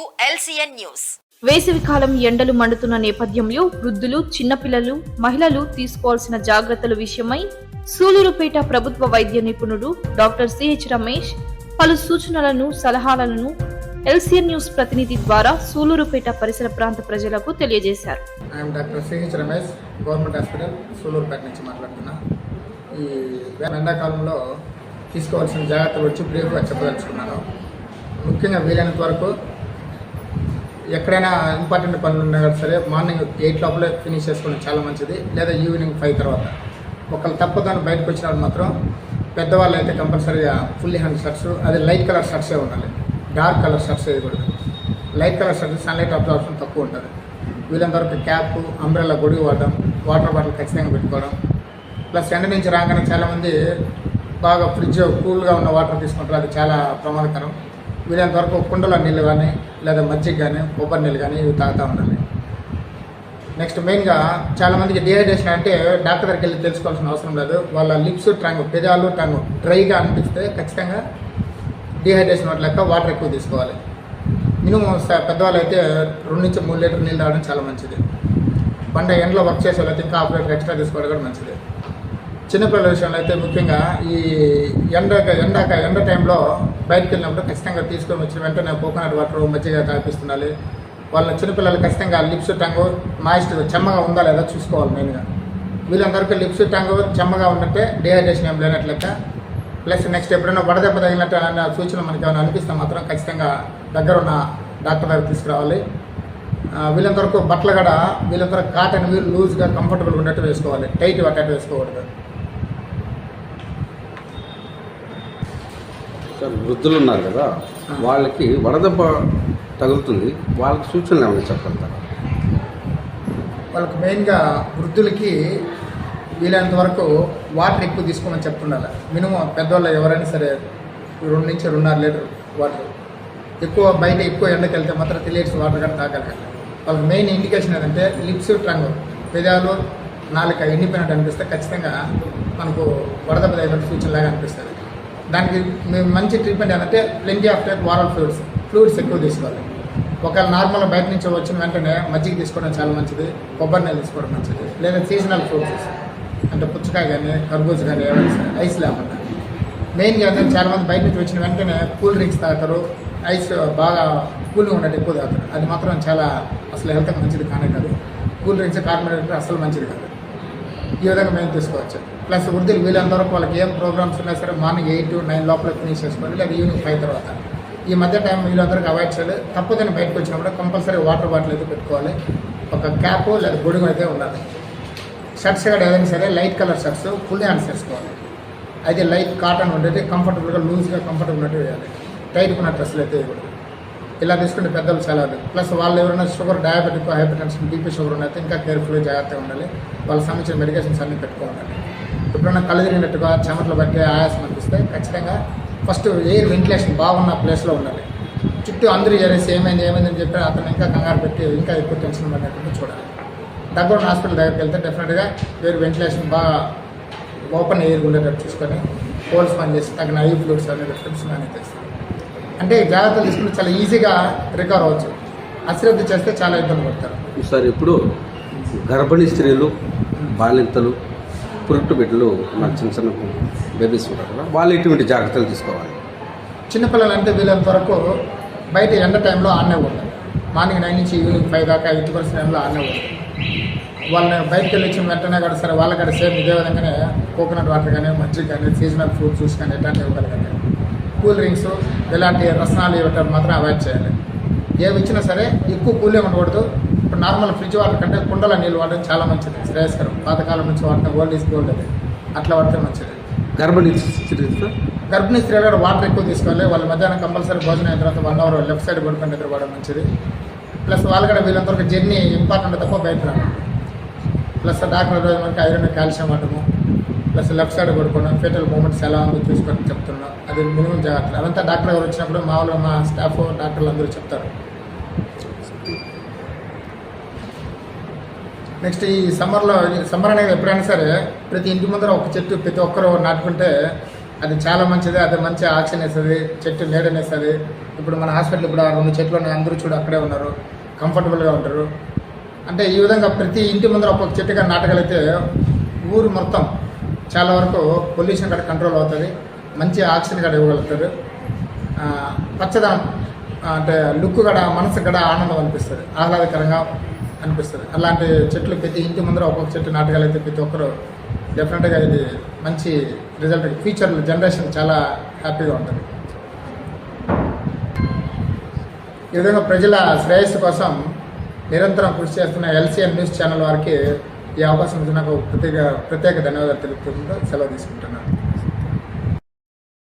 To LCN news. వేసవికాలం ఎండలు మండుతున్న నేపథ్యంలో వృద్ధులు చిన్నపిల్లలు మహిళలు తీసుకోవాల్సిన జాగ్రత్తల విషయమై సూలూరుపేట ప్రభుత్వ వైద్య నిపుణుడు డాక్టర్ సిహెచ్ రమేష్ పలు సూచనలను సలహాలను ఎల్సిఎన్ న్యూస్ ప్రతినిధి ద్వారా సూలూరుపేట పరిసర ప్రాంత ప్రజలకు తెలియజేశారు. I'm doctor CH Ramesh government hospital Sullurpeta నుంచి మాట్లాడుతున్నా. ఈ ఎండాకాలంలో తీసుకోవాల్సిన జాగ్రత్తలు వచ్చి బ్రీఫ్గా చెప్పదలుచుకున్నాను. ముఖ్యంగా వీలైనంత వరకు ఎక్కడైనా ఇంపార్టెంట్ పనులు ఉన్నా సరే మార్నింగ్ ఎయిట్ లోపలే ఫినిష్ చేసుకోవడం చాలా మంచిది. లేదా ఈవినింగ్ ఫైవ్ తర్వాత. ఒకళ్ళు తప్పదని బయటకు వచ్చినప్పుడు మాత్రం పెద్దవాళ్ళు అయితే కంపల్సరీగా ఫుల్ హ్యాండ్ షర్ట్స్ అది లైట్ కలర్ షర్ట్సే ఉండాలి. డార్క్ కలర్ షర్ట్స్ వేయకూడదు light colour shirts sunlight absorption తక్కువ ఉంటుంది. వీళ్ళంతవరకు క్యాప్ అంబ్రెల్లా గొడుగు వాడడం వాటర్ బాటిల్ ఖచ్చితంగా పెట్టుకోవడం. ప్లస్ ఎండ నుంచి రాగానే చాలామంది బాగా ఫ్రిడ్జ్ కూల్గా ఉన్న వాటర్ తీసుకుంటారు. అది చాలా ప్రమాదకరం. వీలైనంత వరకు కుండలో నీళ్ళు కానీ లేదా మజ్జిగ కానీ కొబ్బరి నీళ్ళు కానీ ఇవి తాగుతూ ఉండాలి. నెక్స్ట్ మెయిన్గా చాలామందికి డిహైడ్రేషన్ అంటే డాక్టర్ దగ్గరికి వెళ్ళి తెలుసుకోవాల్సిన అవసరం లేదు. వాళ్ళ లిప్స్ టంగ్ పెదాలు టంగ్ డ్రైగా అనిపిస్తే ఖచ్చితంగా డిహైడ్రేషన్ లెక్క వాటర్ ఎక్కువ తీసుకోవాలి. మినిమం పెద్దవాళ్ళు అయితే రెండు నుంచి మూడు లీటర్ నీళ్ళు తాగడం చాలా మంచిది. బండ ఎండలో వర్క్ చేసే వాళ్ళైతే ఇంకా హాఫ్ లీటర్ ఎక్స్ట్రా తీసుకోవడం కూడా మంచిది. చిన్నపిల్లల విషయంలో అయితే ముఖ్యంగా ఈ ఎండ ఎండాక ఎండ టైంలో బయటకు వెళ్ళినప్పుడు ఖచ్చితంగా తీసుకొని వచ్చిన వెంటనే కోకోనట్ వాటర్ మజ్జిగ తాపిస్తుండాలి వాళ్ళ చిన్నపిల్లలు ఖచ్చితంగా లిప్స్ టంగ్ మాయిస్ట్ చెమ్మగా ఉందా లేదా చూసుకోవాలి మెయిన్గా వీళ్ళందరికీ లిప్స్ టంగ్ చెమ్మగా ఉన్నట్టే డిహైడ్రేషన్ ఏం లేనట్లయితే ప్లస్ నెక్స్ట్ ఎప్పుడైనా వడదెబ్బ తగినట్టు అన్న సూచన మనకి ఏమైనా అనిపిస్తే మాత్రం ఖచ్చితంగా దగ్గర ఉన్న డాక్టర్ దగ్గర తీసుకురావాలి. ఆ, బట్టలు కూడా వీళ్ళందరూ కాటన్ వీళ్ళు లూజ్గా కంఫర్టబుల్గా ఉండేట్టు వేసుకోవాలి. టైట్ పట్టేట్టు వేసుకోకూడదు. సార్ వృద్ధులు ఉన్నారు కదా వాళ్ళకి వడదెబ్బ తగులుతుంది. వాళ్ళకి సూచనలు ఏమైనా చెప్పగలుగుతారా? వాళ్ళకి మెయిన్గా వృద్ధులకి వీలైనంత వరకు వాటర్ ఎక్కువ తీసుకోమని చెప్తుండాలి. మినిమం పెద్దవాళ్ళు ఎవరైనా సరే రెండు నుంచి రెండున్నర లీటర్ వాటర్. ఎక్కువ బయట ఎక్కువ ఎండకి వెళ్తే మాత్రం త్రీ లీటర్స్ వాటర్ కూడా తాగలగాలి వాళ్ళకి మెయిన్ ఇండికేషన్ ఏంటంటే లిప్స్ ట్రంగ్. పెదాలు నాలుక ఎండిపోయినట్టు అనిపిస్తే ఖచ్చితంగా మనకు వడదెబ్బ తగినట్టు సూచనలాగా అనిపిస్తుంది. దానికి మేము మంచి ట్రీట్మెంట్ ఏంటంటే plenty of type oral fluids fluids ఎక్కువ తీసుకోవాలి. ఒకవేళ నార్మల్ బయట నుంచి వచ్చిన వెంటనే మజ్జిగ తీసుకోవడం చాలా మంచిది కొబ్బరి నీళ్ళు తీసుకోవడం మంచిది లేదా సీజనల్ ఫ్రూట్స్ అంటే పుచ్చకాయ కానీ కర్బూజ కానీ ఏమైనా ఐస్ లేకుండా. మెయిన్గా ఏంటంటే చాలా మంది బయట నుంచి వచ్చిన వెంటనే కూల్ డ్రింక్స్ తాగుతారు ఐస్ బాగా కూల్గా ఉండేది ఎక్కువ తాగుతారు. అది మాత్రం చాలా అసలు హెల్త్కి మంచిది కానే కాదు. కూల్ డ్రింక్స్ కార్బోహైడ్రేట్ అసలు మంచిది కాదు. ఈ విధంగా మేము తీసుకోవచ్చు. ప్లస్ వృద్ధులు వీళ్ళంత వరకు వాళ్ళకి ఏం ప్రోగ్రామ్స్ ఉన్నా సరే మార్నింగ్ ఎయిట్ నైన్ లోపల ఫినిష్ చేసుకోండి లేదా ఈవినింగ్ ఫైవ్ తర్వాత. ఈ మధ్య టైం వీళ్ళందరికీ అవాయిడ్ చేయాలి. తప్పదని బయటకు వచ్చినప్పుడు కంపల్సరీ వాటర్ బాటిల్ అయితే పెట్టుకోవాలి. ఒక క్యాప్ లేదా గొడుగు అయితే ఉండాలి. షర్ట్స్ కూడా ఏదైనా సరే light colour shirts full hands వేసుకోవాలి. అయితే లైట్ కాటన్ ఉండేది కంఫర్టబుల్గా లూజ్గా కంఫర్టబుల్ అయితే వేయాలి. టైట్ ఉన్న డ్రెస్సులు అయితే ఇలా తీసుకుంటే పెద్దలు చాలా ప్లస్ వాళ్ళు ఎవరైనా sugar diabetic hypertension BP sugar ఉన్నైతే ఇంకా కేర్ఫుల్గా జాగ్రత్తగా ఉండాలి. వాళ్ళకి సంబంధించిన మెడికేషన్స్ అన్నీ పెట్టుకోవాలి. ఎప్పుడైనా కళ్ళు తిరిగినట్టుగా చెమటలు బట్టి ఆయాసం అనిపిస్తే ఖచ్చితంగా ఫస్ట్ ఎయిర్ వెంటిలేషన్ బాగున్న ప్లేస్లో ఉండాలి. చుట్టూ అందరూ చేరేసి ఏమైంది ఏమైంది అని చెప్పి అతను ఇంకా కంగారు పెట్టి ఇంకా ఎక్కువ టెన్షన్ పడినట్టు చూడాలి. దగ్గర హాస్పిటల్ దగ్గరికి వెళ్తే డెఫినెట్గా వేరు వెంటిలేషన్ బాగా ఓపెన్ ఎయిర్ ఉండేటట్టు చూసుకొని పోల్స్ పని చేసి తగిన ఐ ఫ్లూట్స్ అనేది ఫిల్స్ కానీ తెస్తాను అంటే జాగ్రత్తలు తీసుకుంటే చాలా ఈజీగా రికవర్ అవ్వచ్చు. అశ్రద్ధ చేస్తే చాలా ఇబ్బంది పడతారు. సార్ ఇప్పుడు గర్భిణీ స్త్రీలు బాలింతలు పురుట్టు బిడ్డలు మన చిన్న చిన్న బేబీస్ ఉంటారు కదా వాళ్ళు ఎటువంటి జాగ్రత్తలు తీసుకోవాలి? చిన్నపిల్లలు అంటే వీళ్ళంత వరకు బయట ఎండ టైంలో ఆడనే ఉంటారు మార్నింగ్ నైన్ నుంచి ఈవినింగ్ ఫైవ్ దాకా ఎయిటీ పర్సెంట్ టైంలో ఆడనే ఉంటారు వాళ్ళని బయటకు వెళ్ళి వచ్చిన వెంటనే కూడా సరే వాళ్ళకి సేమ్ ఇదే విధంగానే కోకోనట్ వాటర్ కానీ మజ్జిగ కానీ సీజనల్ ఫ్రూట్ జ్యూస్ కానీ ఇట్లాంటివి ఇవ్వగలగాలి. కూల్ డ్రింక్స్ ఇలాంటి రసనాలు ఇవ్వటం మాత్రం అవాయిడ్ చేయాలి. ఏవి ఇచ్చినా సరే ఎక్కువ కూల్ ఉండకూడదు. ఇప్పుడు నార్మల్ ఫ్రిడ్జ్ వాటర్ కంటే కుండల నీళ్ళు వాడడం చాలా మంచిది శ్రేయస్కరం. పాతకాలం నుంచి వాడిన ఓల్డ్ ఈజ్ గోల్డ్ అది. అట్లా వాడితే మంచిది. గర్భిణీ గర్భిణీ స్త్రీలు కూడా వాటర్ ఎక్కువ తీసుకోవాలి. వాళ్ళ మధ్యాహ్నం కంపల్సరీ భోజనం అయిన తర్వాత వన్ అవర్ లెఫ్ట్ సైడ్ పడుకొని నిద్రపోవడం మంచిది. ప్లస్ వాళ్ళు కూడా వీళ్ళంతవరకు జర్నీ ఇంపార్టెంట్ తప్ప బయట ప్లస్ డాక్టర్ రోజు మనకి ఐరన్ కాల్షియం వాడము ప్లస్ లెఫ్ట్ సైడ్ కొడుకున్నాం ఫేటల్ మూమెంట్స్ ఎలా ఉందో చూసుకొని చెప్తున్నాం. అది మినిమం జాగ్రత్తలు అదంతా డాక్టర్ గారు వచ్చినప్పుడు మామూలుగా మా స్టాఫ్ డాక్టర్లు అందరూ చెప్తారు. నెక్స్ట్ ఈ సమ్మర్లో సమ్మర్ అనేది ఎప్పుడైనా సరే ప్రతి ఇంటి ముందర ఒక చెట్టు ప్రతి ఒక్కరు నాటుకుంటే అది చాలా మంచిది అది మంచి ఆక్సిజన్ వేస్తుంది చెట్టు నీడనేస్తుంది ఇప్పుడు మన హాస్పిటల్ ఇప్పుడు రెండు చెట్లు ఉన్నాయి అందరూ చూడు అక్కడే ఉన్నారు కంఫర్టబుల్గా ఉంటారు. అంటే ఈ విధంగా ప్రతి ఇంటి ముందర ఒక్కొక్క చెట్టుగా నాటగలిగితే ఊరు మొత్తం చాలా వరకు పొల్యూషన్ కూడా కంట్రోల్ అవుతుంది. మంచి ఆక్సిజన్ కూడా ఇవ్వగలుగుతారు. పచ్చదనం అంటే లుక్ కూడా మనసు కూడా ఆనందం అనిపిస్తుంది. ఆహ్లాదకరంగా అనిపిస్తుంది. అలాంటి చెట్లు ప్రతి ఇంటి ముందర ఒక్కొక్క చెట్టు నాటకాలైతే ప్రతి ఒక్కరు డెఫినెట్గా ఇది మంచి రిజల్ట్ ఫ్యూచర్ జనరేషన్ చాలా హ్యాపీగా ఉంటుంది. ఈ విధంగా ప్రజల శ్రేయస్సు కోసం నిరంతరం కృషి చేస్తున్న ఎల్సీఎన్ న్యూస్ ఛానల్ వారికి ఈ అవకాశం ఇచ్చిన నాకు ప్రత్యేక ప్రత్యేక ధన్యవాదాలు తెలుపుతుంటూ సెలవు తీసుకుంటున్నాను.